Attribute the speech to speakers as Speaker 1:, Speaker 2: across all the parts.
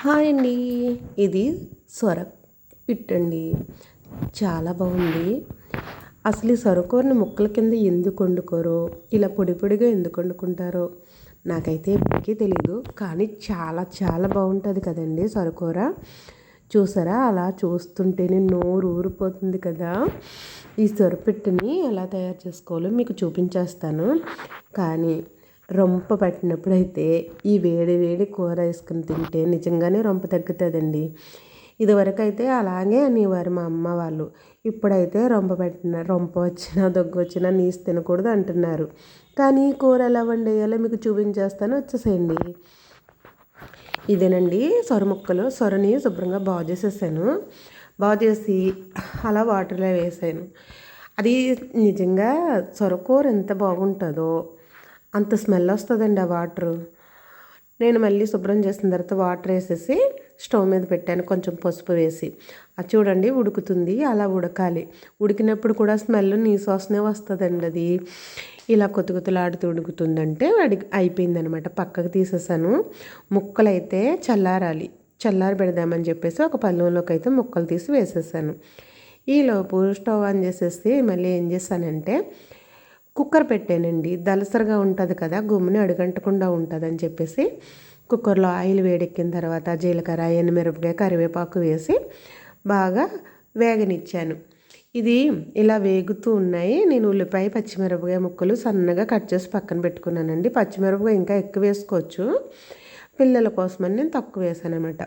Speaker 1: Hi అండి. ఇది సొర పిట్టండి. చాలా బాగుంది. అసలు ఈ సొరకూరని ముక్కల కింద ఎందుకు వండుకోరో? ఇలా పొడి పొడిగా ఎందుకు వండుకుంటారో? నాకైతే ఎప్పటికీ తెలీదు. కానీ చాలా చాలా బాగుంటుంది కదండి సొరకూర. చూసారా? అలా చూస్తుంటేనే నోరు ఊరిపోతుంది కదా. ఈ సొరపిట్టుని ఎలా తయారు చేసుకోవాలో మీకు చూపించేస్తాను. కానీ రొంప పట్టినప్పుడైతే ఈ వేడి వేడి కూర వేసుకుని తింటే నిజంగానే రొంప తగ్గుతుందండి. ఇదివరకు అయితే అలాగే అనేవారు మా అమ్మ వాళ్ళు. ఇప్పుడైతే రొంప పెట్టిన రొంప వచ్చినా దగ్గు వచ్చినా నీసు తినకూడదు అంటున్నారు. కానీ కూర ఎలా వండేయాలో మీకు చూపించేస్తాను వచ్చేసేయండి. ఇదేనండి సొర ముక్కలు సొరని శుభ్రంగా బాగు చేసేసాను. బాగు చేసి అలా వాటర్లో వేసాను. అది నిజంగా సొరకూర ఎంత బాగుంటుందో అంత స్మెల్ వస్తుందండి ఆ వాటరు నేను మళ్ళీ శుభ్రం చేసిన తర్వాత వాటర్ వేసేసి స్టవ్ మీద పెట్టాను కొంచెం పసుపు వేసి. అది చూడండి ఉడుకుతుంది అలా ఉడకాలి. ఉడికినప్పుడు కూడా స్మెల్ నీసోసనే వస్తుందండి అది. ఇలా కొత్త కొత్తలాడుతూ ఉడుకుతుందంటే అడి అయిపోయిందనమాట పక్కకు తీసేసాను. ముక్కలు అయితే చల్లారాలి. చల్లారి పెడదామని చెప్పేసి ఒక పళ్ళంలోకి అయితే ముక్కలు తీసి వేసేసాను. ఈలోపు స్టవ్ ఆన్ చేసేసి మళ్ళీ ఏం చేశానంటే కుక్కర్ పెట్టానండి. దలసరగా ఉంటుంది కదా గుమ్మని అడుగంటకుండా ఉంటుందని చెప్పేసి కుక్కర్లో ఆయిల్ వేడెక్కిన తర్వాత జీలకర్ర ఎనిమిరపకాయ కరివేపాకు వేసి బాగా వేగనిచ్చాను. ఇది ఇలా వేగుతూ ఉన్నాయి. నేను ఉల్లిపాయ పచ్చిమిరపకాయ ముక్కలు సన్నగా కట్ చేసి పక్కన పెట్టుకున్నానండి. పచ్చిమిరపకాయ ఇంకా ఎక్కువ వేసుకోవచ్చు. పిల్లల కోసమని నేను తక్కువ వేసాను అనమాట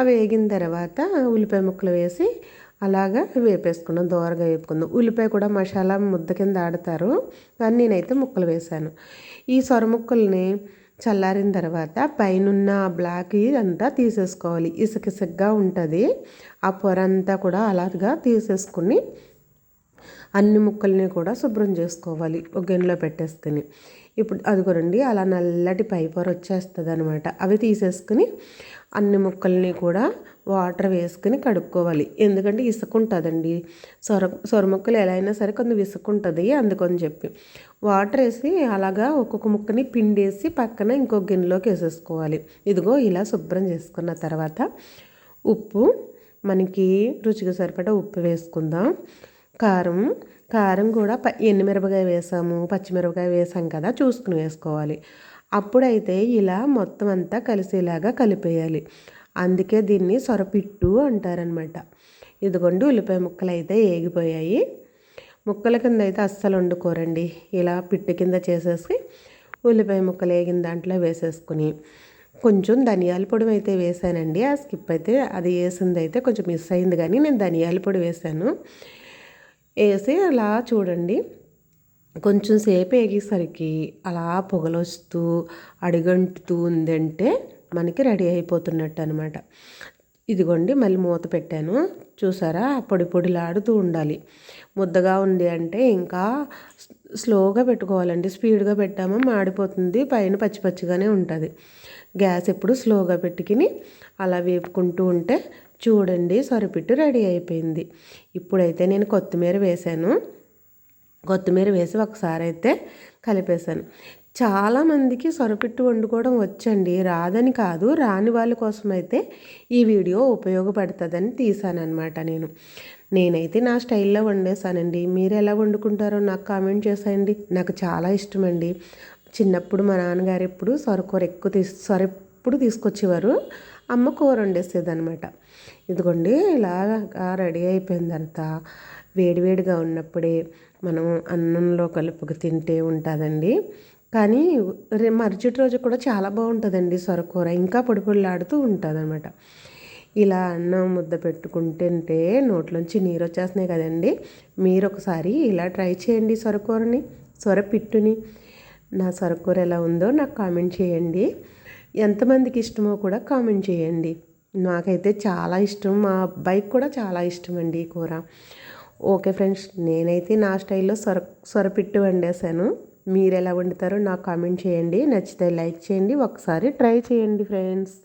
Speaker 1: అవి వేగిన తర్వాత ఉల్లిపాయ ముక్కలు వేసి అలాగా వేపేసుకున్నాం దోరగా వేపుకుందాం. ఉల్లిపాయ కూడా మసాలా ముద్ద కింద ఆడతారు. కానీ నేనైతే ముక్కలు వేసాను. ఈ సొర ముక్కల్ని చల్లారిన తర్వాత పైనున్న బ్లాక్ అంతా తీసేసుకోవాలి. ఇసుకిసుగ్గా ఉంటుంది. ఆ పొర అంతా కూడా అలాగా తీసేసుకుని అన్ని ముక్కల్ని కూడా శుభ్రం చేసుకోవాలి. ఒక గిన్నెలో పెట్టేసుకుని. ఇప్పుడు అదిగోరండి అలా నల్లటి పైపర్ వచ్చేస్తుంది అనమాట అవి తీసేసుకుని అన్ని ముక్కల్ని కూడా వాటర్ వేసుకుని కడుక్కోవాలి. ఎందుకంటే ఇసుకుంటుందండి. సొర సొర ముక్కలు ఎలా అయినా సరే కొంత విసుకుంటుంది ఉంటుంది అందుకని చెప్పి. వాటర్ వేసి అలాగా ఒక్కొక్క ముక్కని పిండేసి పక్కన ఇంకొక గిన్నెలోకి వేసేసుకోవాలి. ఇదిగో ఇలా శుభ్రం చేసుకున్న తర్వాత ఉప్పు మనకి రుచిగా సరిపడా ఉప్పు వేసుకుందాం. కారం కారం కూడా ప ఎండుమిరపకాయ వేసాము పచ్చిమిరపకాయ వేసాం కదా చూసుకుని వేసుకోవాలి. అప్పుడైతే ఇలా మొత్తం అంతా కలిసేలాగా కలిపేయాలి. అందుకే దీన్ని సొరపిట్టు అంటారనమాట ఇదిగోండి ఉల్లిపాయ ముక్కలు అయితే ఏగిపోయాయి. ముక్కల కింద అయితే అస్సలు వండుకోరండి. ఇలా పిట్టు కింద చేసేసి ఉల్లిపాయ ముక్కలు ఏగిన దాంట్లో వేసేసుకుని. కొంచెం ధనియాల పొడి అయితే వేసానండి. ఆ స్కిప్ అయితే అది వేసింది అయితే కొంచెం మిస్ అయింది కానీ నేను ధనియాల పొడి వేసాను. వేసి అలా చూడండి. కొంచెం సేపు వేగేసరికి అలా పొగలొస్తూ అడిగంటుతూ ఉందంటే మనకి రెడీ అయిపోతున్నట్టు అనమాట ఇదిగోండి మళ్ళీ మూత పెట్టాను. చూసారా? పొడి పొడిలాడుతూ ఉండాలి. ముద్దగా ఉంది అంటే ఇంకా స్లోగా పెట్టుకోవాలండి. స్పీడ్గా పెట్టామో మాడిపోతుంది. పైన పచ్చి పచ్చిగానే ఉంటుంది. గ్యాస్ ఎప్పుడు స్లోగా పెట్టుకుని అలా వేపుకుంటూ ఉంటే చూడండి సొరపిట్టు రెడీ అయిపోయింది. ఇప్పుడైతే నేను కొత్తిమీర వేశాను. కొత్తిమీర వేసి ఒకసారి అయితే కలిపేశాను. చాలామందికి సొరపిట్టు వండుకోవడం వచ్చండి. రాదని కాదు రాని వాళ్ళ కోసం అయితే ఈ వీడియో ఉపయోగపడుతుందని తీసానమాట నేను. నేనైతే నా స్టైల్లో వండేసానండి మీరు ఎలా వండుకుంటారో నాకు కామెంట్ చేసేయండి. నాకు చాలా ఇష్టమండి. చిన్నప్పుడు మా నాన్నగారు ఎప్పుడు సొరకూర ఎక్కువ తీసు సొర ఎప్పుడు తీసుకొచ్చేవారు. అమ్మ కూర వండేసేదనమాట ఇదిగోండి ఇలాగా రెడీ అయిపోయిందంతా. వేడివేడిగా ఉన్నప్పుడే మనం అన్నంలో కలుపుకు తింటే ఉంటుందండి. కానీ మరుసటి రోజు కూడా చాలా బాగుంటుందండి సొరకూర. ఇంకా పొడి పొడిలాడుతూ ఉంటుంది అనమాట ఇలా అన్నం ముద్ద పెట్టుకుంటుంటే నోట్లోంచి నీరు వచ్చేస్తున్నాయి కదండి. మీరు ఒకసారి ఇలా ట్రై చేయండి సొరకూరని సొర పిట్టుని. నా సొరకూర ఎలా ఉందో నాకు కామెంట్ చేయండి. ఎంతమందికి ఇష్టమో కూడా కామెంట్ చేయండి. నాకైతే చాలా ఇష్టం. మా అబ్బాయికి కూడా చాలా ఇష్టం అండి ఈ కూర. ఓకే ఫ్రెండ్స్ నేనైతే నా స్టైల్లో సొర సొరపిట్టు వండేసాను మీరు ఎలా వండుతారో నాకు కామెంట్ చేయండి. నచ్చితే లైక్ చేయండి. ఒకసారి ట్రై చేయండి ఫ్రెండ్స్.